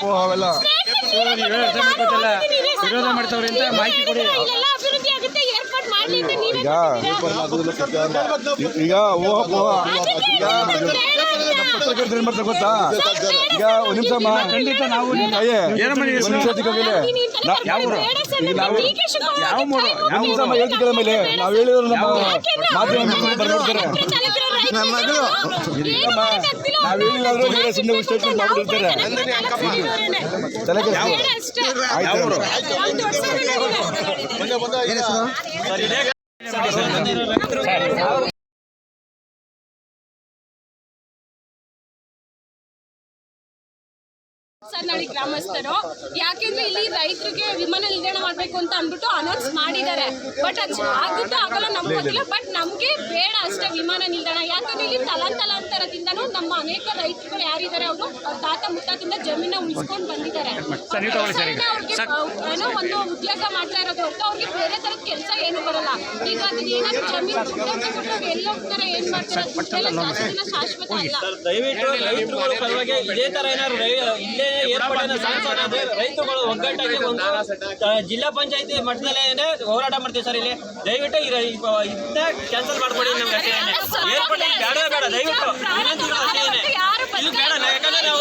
ತಪ್ಪು ಅವೆಲ್ಲ. ವಿರೋಧ ಮಾಡ್ತಾವ್ರೆ ಅಂತ ಮಾಹಿತಿ ಕೊಡಿ. ಈಗ ಈಗ ಪತ್ರಕರ್ತರು ಏನ್ ಮಾಡ್ತಾರೆ ಗೊತ್ತಾ? ಈಗ ಒಂದ್ ನಿಮಿಷ ಅಮ್ಮ ಖಂಡಿತ ನಾವು ಯಾವ ಮೇಲೆ. ನಾವು ಹೇಳಿದ್ರು ನಮ್ಮ ಮಾಧ್ಯಮ ಮಿತ್ರರು ನಮ್ಮ ಮಗಳು ನಾವು ಹೇಳಿಲ್ಲ ಅಂದ್ರೆ ಬೇರೆ ಸುಮ್ಮನೆ ಸ್ಟೇಟ್ಮೆಂಟ್ ಮಾಡ್ಬಿಟ್ಟಿರ್ತಾರೆ ತಲೆ ಕೆಡಿಸ್ಕೊ. ಆಯ್ತು ನಾಳೆ ಗ್ರಾಮಸ್ಥರು. ಯಾಕೆಂದ್ರೆ ಇಲ್ಲಿ ರೈತರಿಗೆ ವಿಮಾನ ನಿಲ್ದಾಣ ಮಾಡ್ಬೇಕು ಅಂತ ಅಂದ್ಬಿಟ್ಟು ಅನೌನ್ಸ್ ಮಾಡಿದ್ದಾರೆ. ಬಟ್ ಅದು ಆಗುತ್ತೋ ಆಗಲ್ಲ ನಮ್ಗೆ ಗೊತ್ತಿಲ್ಲ. ಬಟ್ ನಮ್ಗೆ ಬೇಡ ಅಷ್ಟೇ ವಿಮಾನ ನಿಲ್ದಾಣ. ಯಾಕಂದ್ರೆ ಇಲ್ಲಿ ತಲಾಂತಲಾಂತರದಿಂದನೂ ನಮ್ಮ ಅನೇಕ ರೈತರುಗಳು ಯಾರಿದ್ದಾರೆ ಅವರು ತಾತ ಮುತ್ತಾತಿಂದ ಜಮೀನ ಉಳಿಸ್ಕೊಂಡು ಬಂದಿದ್ದಾರೆ. Sir, sir. ಅವ್ರಿಗೆ ಏನೋ ಒಂದು ಉದ್ಯೋಗ ಮಾಡ್ತಾ ಇರೋದು ಹೊರತು ಅವ್ರಿಗೆ ಬೇರೆ ಬರಲ್ಲ ಈಗ ಅದು ಏನಾದ್ರು ಜಮೀನು ದುಡ್ಡು ಕೊಟ್ಟು ಅವ್ರು ಎಲ್ಲಿ ಹೋಗ್ತಾರೆ ಏನ್ ಮಾಡ್ತಾರೆ ದುಡ್ಡೆಲ್ಲ ಜಾಸ್ತಿ ದಿನ ಶಾಶ್ವತ ಅಲ್ಲ. ದಯವಿಟ್ಟು ರೈತರುಗಳ ಪರವಾಗಿ ಇದೇ ತರ ಏನಾದ್ರು ರೈ- ಇಲ್ಲೇ ಏರ್ಪಾಡಿನ ಸಾಧಿಸೋದಾದ್ರೆ ರೈತರುಗಳು ಒಗ್ಗಟ್ಟಾಗಿ ಒಂದು ಜಿಲ್ಲಾ ಪಂಚಾಯತಿ ಮಟ್ಟದಲ್ಲೇ ಏನೇ ಹೋರಾಟ ಮಾಡ್ತೀವಿ ಸರ್ ಇಲ್ಲಿ. ದಯವಿಟ್ಟು ಇದನ್ನ ಕ್ಯಾನ್ಸಲ್ ಮಾಡ್ಕೊಡಿ ನಮ್ಗೆ ಅಷ್ಟೇ ಏರ್ಪಡಿ ಬೇಡ ಬೇಡ ದಯವಿಟ್ಟು. ಅಷ್ಟೇ ಇದು ಬೇಡ ಯಾಕಂದ್ರೆ ನಾವು